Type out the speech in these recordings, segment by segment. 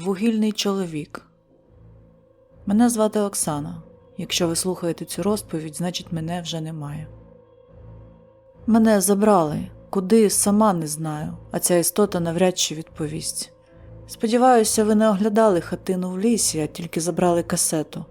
Вугільний чоловік. Мене звати Оксана. Якщо ви слухаєте цю розповідь, значить мене вже немає. Мене забрали, куди сама не знаю, а ця істота навряд чи відповість. Сподіваюся, ви не оглядали хатину в лісі, а тільки забрали касету.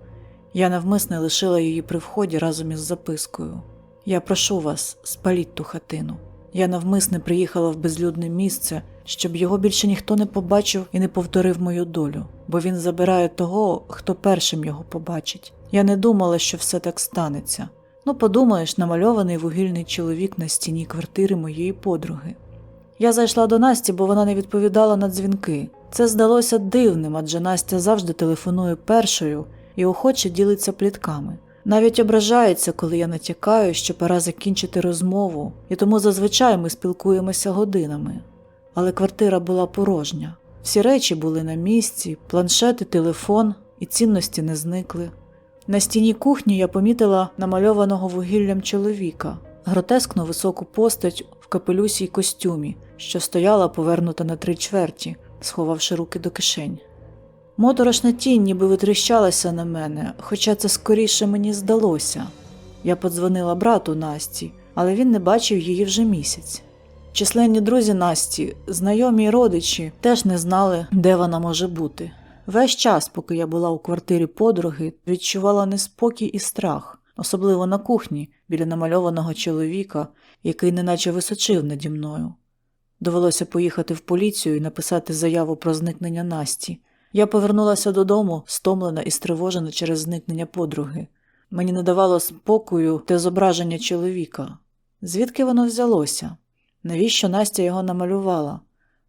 Я навмисне лишила її при вході разом із запискою. Я прошу вас, спаліть ту хатину. Я навмисне приїхала в безлюдне місце, щоб його більше ніхто не побачив і не повторив мою долю, бо він забирає того, хто першим його побачить. Я не думала, що все так станеться. Ну, подумаєш, намальований вугільний чоловік на стіні квартири моєї подруги. Я зайшла до Насті, бо вона не відповідала на дзвінки. Це здалося дивним, адже Настя завжди телефонує першою і охоче ділиться плітками. Навіть ображається, коли я натякаю, що пора закінчити розмову, і тому зазвичай ми спілкуємося годинами. Але квартира була порожня. Всі речі були на місці, планшет телефон, і цінності не зникли. На стіні кухні я помітила намальованого вугіллям чоловіка, гротескну високу постать в капелюсі й костюмі, що стояла повернута на три чверті, сховавши руки до кишень. Моторошна тінь ніби витріщалася на мене, хоча це скоріше мені здалося. Я подзвонила брату Насті, але він не бачив її вже місяць. Численні друзі Насті, знайомі й родичі, теж не знали, де вона може бути. Весь час, поки я була у квартирі подруги, відчувала неспокій і страх, особливо на кухні біля намальованого чоловіка, який неначе височив наді мною. Довелося поїхати в поліцію і написати заяву про зникнення Насті. Я повернулася додому, стомлена і стривожена через зникнення подруги. Мені не давало спокою те зображення чоловіка. Звідки воно взялося? Навіщо Настя його намалювала?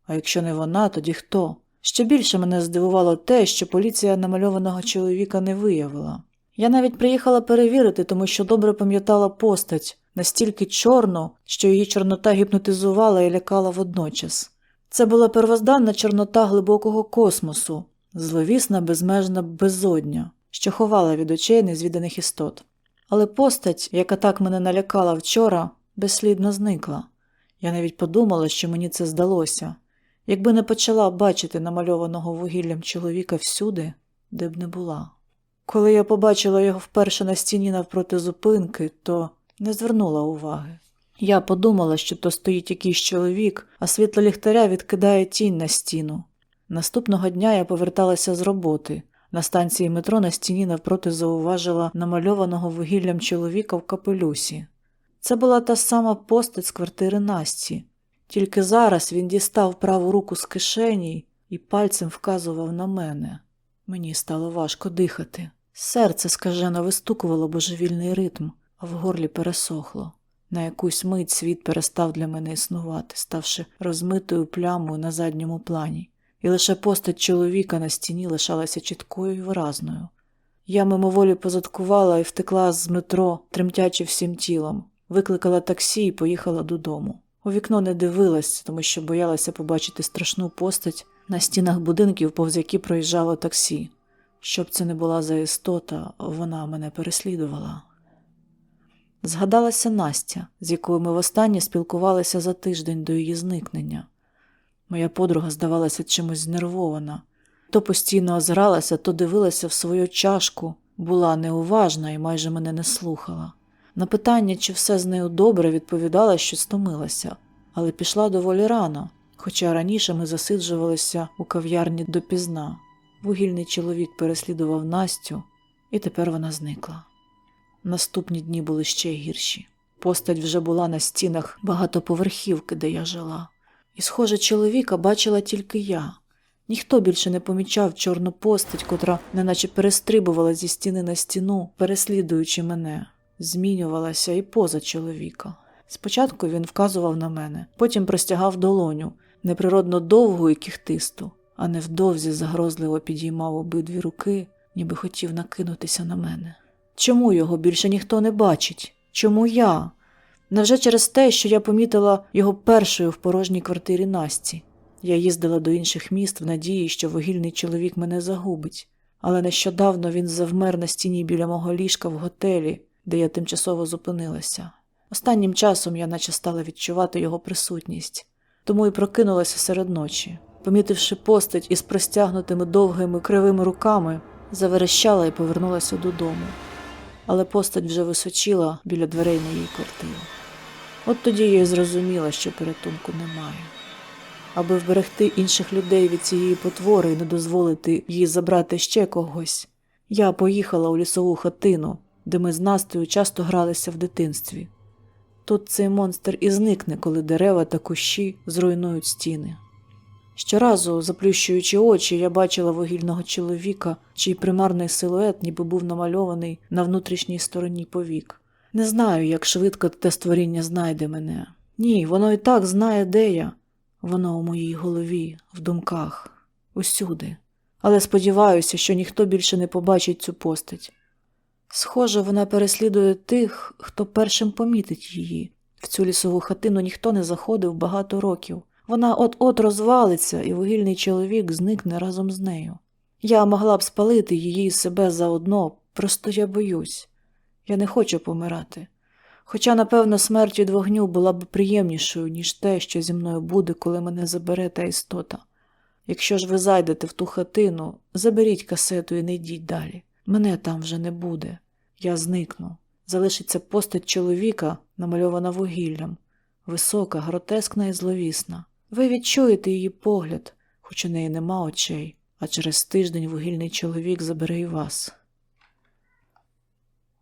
А якщо не вона, тоді хто? Ще більше мене здивувало те, що поліція намальованого чоловіка не виявила. Я навіть приїхала перевірити, тому що добре пам'ятала постать, настільки чорну, що її чорнота гіпнотизувала і лякала водночас. Це була первозданна чорнота глибокого космосу, зловісна безмежна безодня, що ховала від очей незвіданих істот. Але постать, яка так мене налякала вчора, безслідно зникла. Я навіть подумала, що мені це здалося, якби не почала бачити намальованого вугіллям чоловіка всюди, де б не була. Коли я побачила його вперше на стіні навпроти зупинки, то не звернула уваги. Я подумала, що то стоїть якийсь чоловік, а світло ліхтаря відкидає тінь на стіну. Наступного дня я поверталася з роботи. На станції метро на стіні навпроти зауважила намальованого вугіллям чоловіка в капелюсі. Це була та сама постать з квартири Насті. Тільки зараз він дістав праву руку з кишені і пальцем вказував на мене. Мені стало важко дихати. Серце скажено вистукувало божевільний ритм, а в горлі пересохло. На якусь мить світ перестав для мене існувати, ставши розмитою плямою на задньому плані, і лише постать чоловіка на стіні лишалася чіткою і виразною. Я мимоволі позадкувала і втекла з метро, тремтячи всім тілом, викликала таксі і поїхала додому. У вікно не дивилась, тому що боялася побачити страшну постать на стінах будинків, повз які проїжджало таксі. Щоб це не була за істота, вона мене переслідувала. Згадалася Настя, з якою ми востаннє спілкувалися за тиждень до її зникнення. Моя подруга здавалася чимось знервована, то постійно озиралася, то дивилася в свою чашку, була неуважна і майже мене не слухала. На питання, чи все з нею добре, відповідала, що стомилася, але пішла доволі рано, хоча раніше ми засиджувалися у кав'ярні допізна. Вугільний чоловік переслідував Настю, і тепер вона зникла. Наступні дні були ще гірші. Постать вже була на стінах багатоповерхівки, де я жила. І, схоже, чоловіка бачила тільки я. Ніхто більше не помічав чорну постать, котра неначе перестрибувала зі стіни на стіну, переслідуючи мене, змінювалася і поза чоловіка. Спочатку він вказував на мене, потім простягав долоню, неприродно довгу і кіхтисту, а невдовзі загрозливо підіймав обидві руки, ніби хотів накинутися на мене. Чому його більше ніхто не бачить? Чому я? Невже через те, що я помітила його першою в порожній квартирі Насті? Я їздила до інших міст в надії, що вугільний чоловік мене загубить, але нещодавно він завмер на стіні біля мого ліжка в готелі, де я тимчасово зупинилася. Останнім часом я наче стала відчувати його присутність, тому і прокинулася серед ночі. помітивши постать із простягнутими довгими кривими руками, заверещала і повернулася додому. Але постать вже височила біля дверей моєї квартири. От тоді я й зрозуміла, що порятунку немає. Аби вберегти інших людей від цієї потвори і не дозволити їй забрати ще когось, я поїхала у лісову хатину, де ми з Настею часто гралися в дитинстві. Тут цей монстр і зникне, коли дерева та кущі зруйнують стіни. Щоразу, заплющуючи очі, я бачила вугільного чоловіка, чий примарний силует ніби був намальований на внутрішній стороні повік. Не знаю, як швидко те створіння знайде мене. Ні, воно і так знає, де я. Воно у моїй голові, в думках, усюди. Але сподіваюся, що ніхто більше не побачить цю постать. Схоже, вона переслідує тих, хто першим помітить її. В цю лісову хатину ніхто не заходив багато років. Вона от-от розвалиться, і вугільний чоловік зникне разом з нею. Я могла б спалити її і себе заодно, просто я боюсь. Я не хочу помирати. Хоча, напевно, смерть від вогню була б приємнішою, ніж те, що зі мною буде, коли мене забере та істота. Якщо ж ви зайдете в ту хатину, заберіть касету і не йдіть далі. Мене там вже не буде. Я зникну. Залишиться постать чоловіка, намальована вугіллям, висока, гротескна і зловісна. Ви відчуєте її погляд, хоч у неї нема очей, а через тиждень вугільний чоловік забере і вас.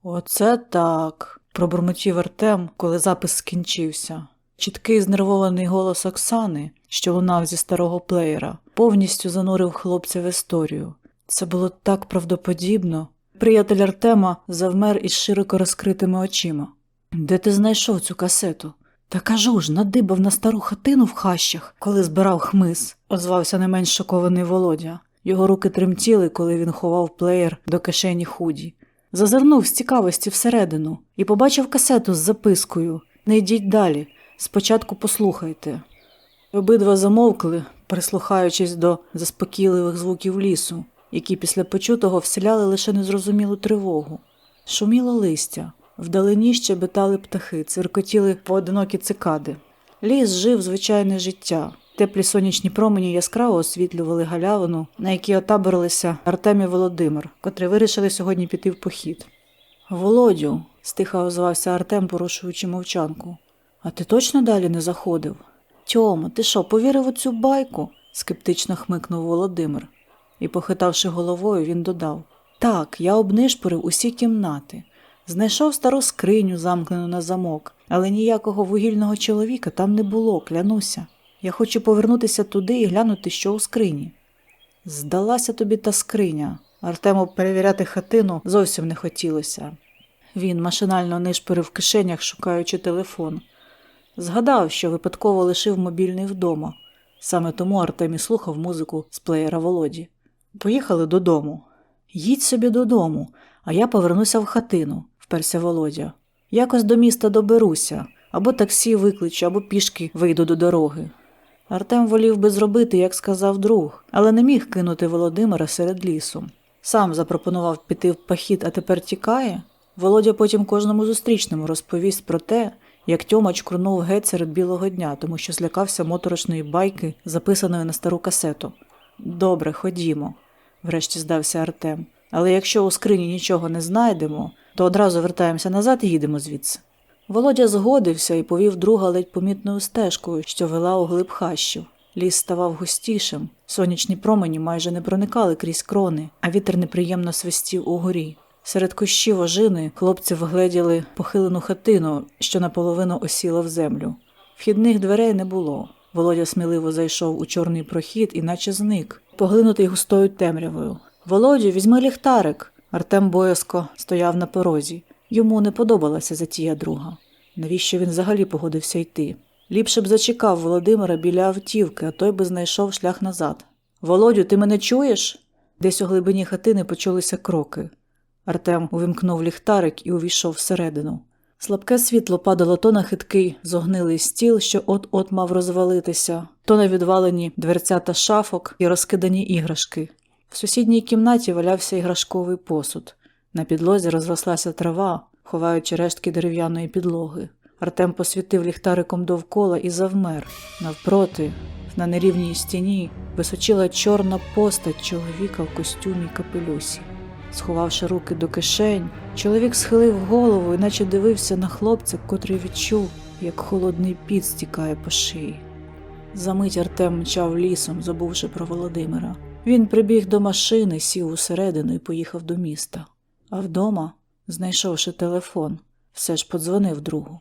Оце так. пробурмотів Артем, коли запис скінчився. Чіткий знервований голос Оксани, що лунав зі старого плеєра, повністю занурив хлопця в історію. Це було так правдоподібно. Приятель Артема завмер із широко розкритими очима. Де ти знайшов цю касету? Та кажу ж, надибав на стару хатину в хащах, коли збирав хмиз, озвався не менш шокований Володя. Його руки тремтіли, коли він ховав плеєр до кишені худі. Зазирнув з цікавості всередину і побачив касету з запискою Не йдіть далі, спочатку послухайте. Обидва замовкли, прислухаючись до заспокійливих звуків лісу, які після почутого вселяли лише незрозумілу тривогу. Шуміло листя, вдалині щебетали птахи, циркотіли поодинокі цикади. Ліс жив звичайне життя. Теплі сонячні промені яскраво освітлювали галявину, на якій отаборилися Артем і Володимир, котрі вирішили сьогодні піти в похід. Володю, стиха озвався Артем, порушуючи мовчанку. А ти точно далі не заходив? Тьома, ти що, повірив у цю байку? скептично хмикнув Володимир. І, похитавши головою, він додав Так, я обнишпорив усі кімнати. Знайшов стару скриню, замкнену на замок, але ніякого вугільного чоловіка там не було, клянуся. Я хочу повернутися туди і глянути, що у скрині. Здалася тобі та скриня. Артему перевіряти хатину зовсім не хотілося. Він машинально нишпорив в кишенях, шукаючи телефон. Згадав, що випадково лишив мобільний вдома. Саме тому Артем і слухав музику з плеєра Володі. Поїхали додому. Їдь собі додому, а я повернуся в хатину, вперся Володя. Якось до міста доберуся, або таксі викличу, або пішки вийду до дороги. Артем волів би зробити, як сказав друг, але не міг кинути Володимира серед лісу. Сам запропонував піти в похід, а тепер тікає. Володя потім кожному зустрічному розповість про те, як Тьома чкурнув геть серед білого дня, тому що злякався моторошної байки, записаної на стару касету. Добре, ходімо, врешті здався Артем. Але якщо у скрині нічого не знайдемо, то одразу вертаємося назад і їдемо звідси. Володя згодився і повів друга ледь помітною стежкою, що вела у глиб хащів. Ліс ставав густішим, сонячні промені майже не проникали крізь крони, а вітер неприємно свистів угорі. Серед кущів ожини хлопці вгледіли похилену хатину, що наполовину осіла в землю. Вхідних дверей не було. Володя сміливо зайшов у чорний прохід і наче зник, поглинутий густою темрявою. Володю, візьми ліхтарик. Артем боязко стояв на порозі. Йому не подобалася затія друга. Навіщо він взагалі погодився йти? Ліпше б зачекав Володимира біля автівки, а той би знайшов шлях назад. Володю, ти мене чуєш? Десь у глибині хатини почулися кроки. Артем увімкнув ліхтарик і увійшов всередину. Слабке світло падало то на хиткий зогнилий стіл, що от-от мав розвалитися, то на відвалені дверцята шафок і розкидані іграшки. В сусідній кімнаті валявся іграшковий посуд. На підлозі розрослася трава, ховаючи рештки дерев'яної підлоги. Артем посвітив ліхтариком довкола і завмер. Навпроти, на нерівній стіні, височила чорна постать чоловіка в костюмі капелюсі. Сховавши руки до кишень, чоловік схилив голову і наче дивився на хлопця, котрий відчув, як холодний піт стікає по шиї. Замить Артем мчав лісом, забувши про Володимира. Він прибіг до машини, сів усередину і поїхав до міста. А вдома, знайшовши телефон, все ж подзвонив другу.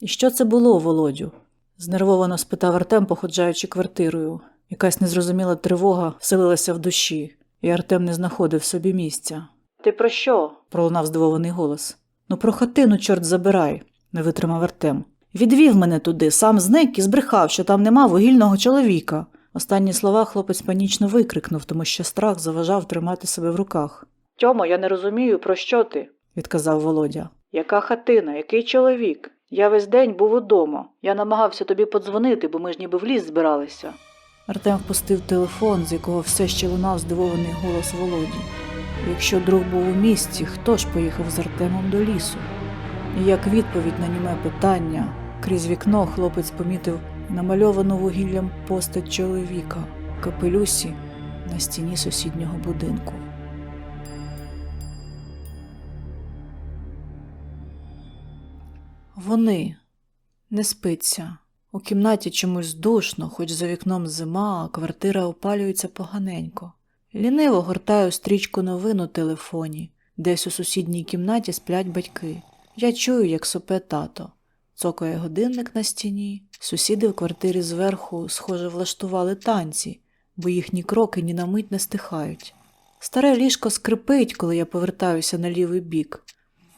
І що це було, Володю? знервовано спитав Артем, походжаючи квартирою. Якась незрозуміла тривога вселилася в душі, і Артем не знаходив собі місця. Ти про що? пролунав здивований голос. Ну, про хатину, чорт забирай, не витримав Артем. Відвів мене туди, сам зник і збрехав, що там нема вугільного чоловіка. Останні слова хлопець панічно викрикнув, тому що страх заважав тримати себе в руках. Тьомо, я не розумію, про що ти, відказав Володя. Яка хатина, який чоловік? Я весь день був удома. Я намагався тобі подзвонити, бо ми ж ніби в ліс збиралися. Артем впустив телефон, з якого все ще лунав здивований голос Володі. Якщо друг був у місті, хто ж поїхав з Артемом до лісу? І як відповідь на німе питання, крізь вікно хлопець помітив намальовану вугіллям постать чоловіка капелюсі на стіні сусіднього будинку. Вони не спиться. У кімнаті чомусь душно, хоч за вікном зима, а квартира опалюється поганенько. Ліниво гортаю стрічку новин у телефоні, десь у сусідній кімнаті сплять батьки. Я чую, як сопе тато. Цокає годинник на стіні. Сусіди в квартирі зверху, схоже, влаштували танці, бо їхні кроки ні на мить не стихають. Старе ліжко скрипить, коли я повертаюся на лівий бік.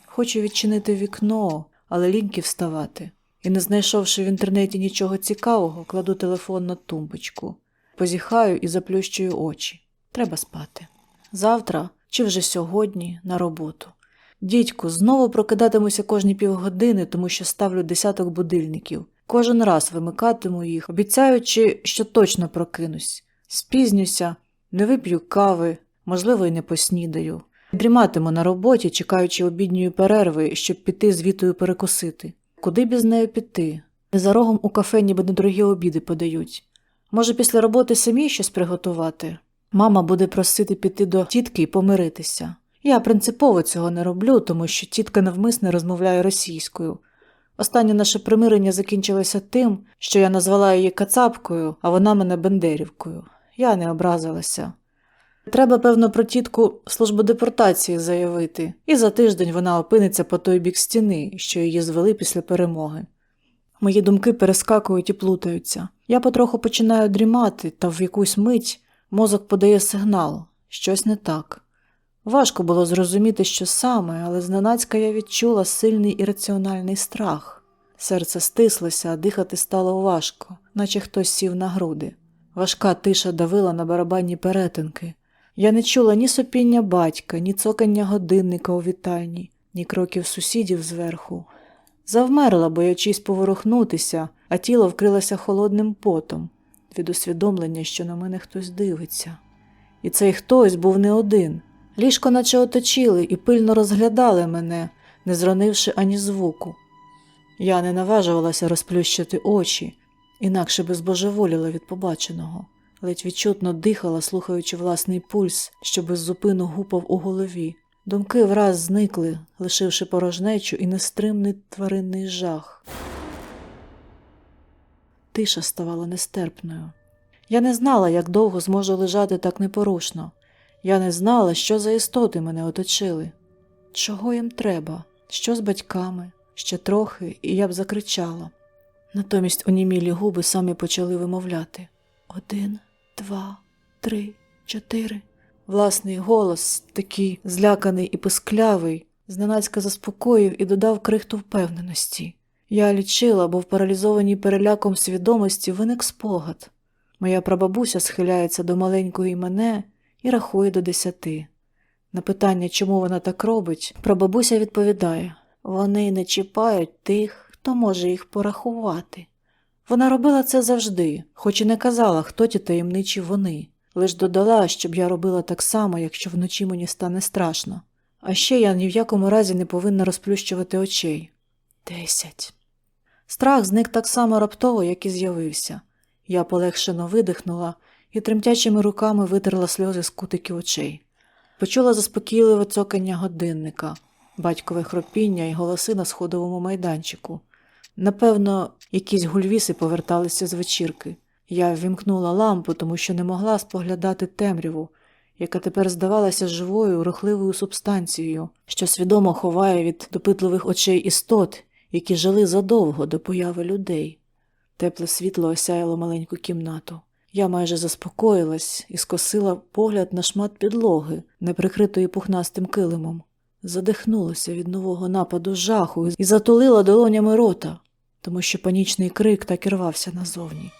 Хочу відчинити вікно, але ліньки вставати. І, не знайшовши в інтернеті нічого цікавого, кладу телефон на тумбочку, позіхаю і заплющую очі. Треба спати. Завтра чи вже сьогодні на роботу. Дідьку, знову прокидатимуся кожні півгодини, тому що ставлю десяток будильників. Кожен раз вимикатиму їх, обіцяючи, що точно прокинусь. Спізнюся, не вип'ю кави, можливо, й не поснідаю. Дріматиму на роботі, чекаючи обідньої перерви, щоб піти з вітою перекусити. Куди б із нею піти? За рогом у кафе ніби недорогі обіди подають. Може, після роботи самі щось приготувати? Мама буде просити піти до тітки і помиритися. Я принципово цього не роблю, тому що тітка навмисне розмовляє російською. Останнє наше примирення закінчилося тим, що я назвала її кацапкою, а вона мене бендерівкою. Я не образилася. Треба, певно, про тітку службу депортації заявити, і за тиждень вона опиниться по той бік стіни, що її звели після перемоги. Мої думки перескакують і плутаються. Я потроху починаю дрімати, та в якусь мить мозок подає сигнал щось не так. Важко було зрозуміти, що саме, але зненацька я відчула сильний ірраціональний страх. Серце стислося, а дихати стало важко, наче хтось сів на груди. Важка тиша давила на барабанні перетинки. Я не чула ні сопіння батька, ні цокання годинника у вітальні, ні кроків сусідів зверху. Завмерла, боячись поворухнутися, а тіло вкрилося холодним потом від усвідомлення, що на мене хтось дивиться. І цей хтось був не один. Ліжко наче оточили і пильно розглядали мене, не зронивши ані звуку. Я не наважувалася розплющити очі, інакше би збожеволіла від побаченого, ледь відчутно дихала, слухаючи власний пульс, що беззупину гупав у голові. Думки враз зникли, лишивши порожнечу і нестримний тваринний жах. Тиша ставала нестерпною. Я не знала, як довго зможу лежати так непорушно. Я не знала, що за істоти мене оточили. Чого їм треба? Що з батьками? Ще трохи, і я б закричала. Натомість онімілі губи самі почали вимовляти один, два, три, чотири. Власний голос, такий зляканий і писклявий, зненацька заспокоїв і додав крихту впевненості. Я лічила, бо в паралізованій переляком свідомості виник спогад. Моя прабабуся схиляється до маленької мене і рахує до десяти. На питання, чому вона так робить, прабабуся відповідає вони не чіпають тих, хто може їх порахувати. Вона робила це завжди, хоч і не казала, хто ті таємничі вони, лиш додала, щоб я робила так само, якщо вночі мені стане страшно. А ще я ні в якому разі не повинна розплющувати очей. Десять, Страх зник так само раптово, як і з'явився. Я полегшено видихнула і тремтячими руками витерла сльози з кутиків очей. Почула заспокійливе цокання годинника, батькове хропіння і голоси на сходовому майданчику. Напевно, якісь гульвіси поверталися з вечірки. Я ввімкнула лампу, тому що не могла споглядати темряву, яка тепер здавалася живою, рухливою субстанцією, що свідомо ховає від допитливих очей істот, які жили задовго до появи людей. Тепле світло осяяло маленьку кімнату. Я майже заспокоїлась і скосила погляд на шмат підлоги, не прикритої пухнастим килимом. Задихнулася від нового нападу жаху і затулила долонями рота, тому що панічний крик так і рвався назовні.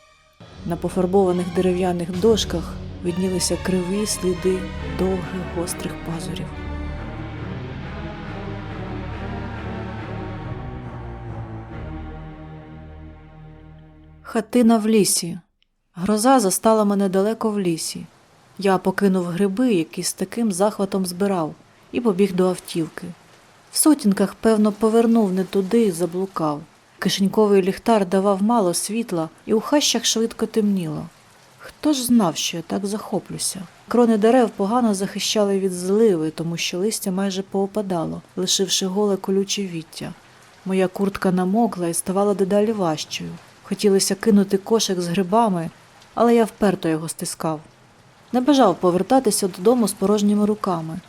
На пофарбованих дерев'яних дошках виднілися криві сліди довгих гострих пазурів. Хатина в лісі. Гроза застала мене далеко в лісі. Я покинув гриби, які з таким захватом збирав, і побіг до автівки. В сутінках, певно, повернув не туди і заблукав. Кишеньковий ліхтар давав мало світла, і у хащах швидко темніло. Хто ж знав, що я так захоплюся? Крони дерев погано захищали від зливи, тому що листя майже поопадало, лишивши голе колюче віття. Моя куртка намокла і ставала дедалі важчою. Хотілося кинути кошик з грибами, але я вперто його стискав. Не бажав повертатися додому з порожніми руками.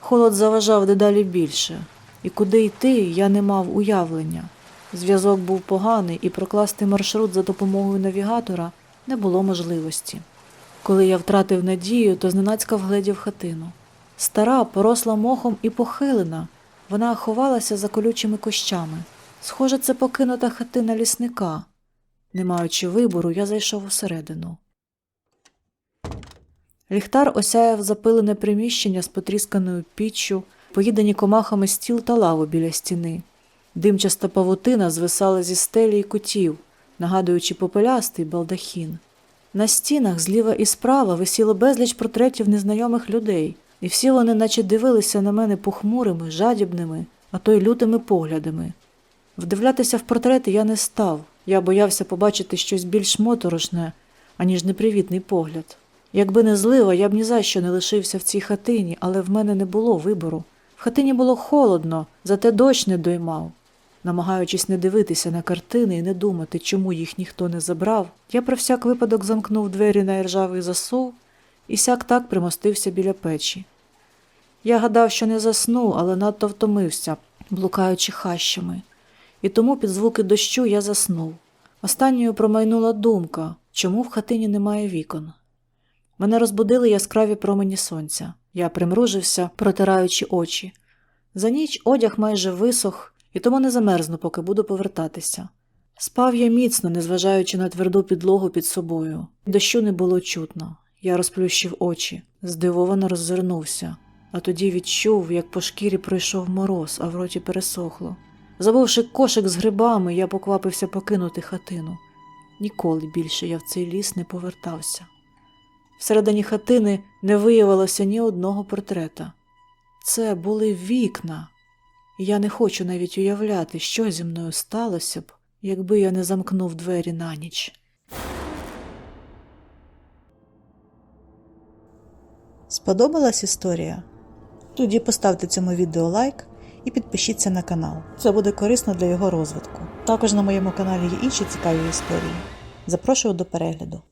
Холод заважав дедалі більше, і куди йти я не мав уявлення. Зв'язок був поганий, і прокласти маршрут за допомогою навігатора не було можливості. Коли я втратив надію, то зненацька вгледів хатину. Стара, поросла мохом і похилена, вона ховалася за колючими кущами. Схоже, це покинута хатина лісника. Не маючи вибору, я зайшов усередину. Ліхтар осяяв запилене приміщення з потрісканою піччю, поїдені комахами стіл та лаву біля стіни. Димчаста павутина звисала зі стелі й кутів, нагадуючи попелястий балдахін. На стінах зліва і справа висіло безліч портретів незнайомих людей, і всі вони наче дивилися на мене похмурими, жадібними, а то й лютими поглядами. Вдивлятися в портрети я не став. Я боявся побачити щось більш моторошне, аніж непривітний погляд. Якби не злива, я б ні за що не лишився в цій хатині, але в мене не було вибору. В хатині було холодно, зате дощ не доймав. Намагаючись не дивитися на картини і не думати, чому їх ніхто не забрав, я про всяк випадок замкнув двері на іржавий засув і сяк так примостився біля печі. Я гадав, що не засну, але надто втомився, блукаючи хащами, і тому під звуки дощу я заснув. Останньою промайнула думка, чому в хатині немає вікон. Мене розбудили яскраві промені сонця. Я примружився, протираючи очі. За ніч одяг майже висох, і тому не замерзну, поки буду повертатися. Спав я міцно, незважаючи на тверду підлогу під собою. Дощу не було чутно. Я розплющив очі, здивовано роззирнувся, а тоді відчув, як по шкірі пройшов мороз, а в роті пересохло. Забувши кошик з грибами, я поквапився покинути хатину. Ніколи більше я в цей ліс не повертався. Всередині хатини не виявилося ні одного портрета. Це були вікна, я не хочу навіть уявляти, що зі мною сталося б, якби я не замкнув двері на ніч. Сподобалась історія? Тоді поставте цьому відео лайк і підпишіться на канал. Це буде корисно для його розвитку. Також на моєму каналі є інші цікаві історії. Запрошую до перегляду.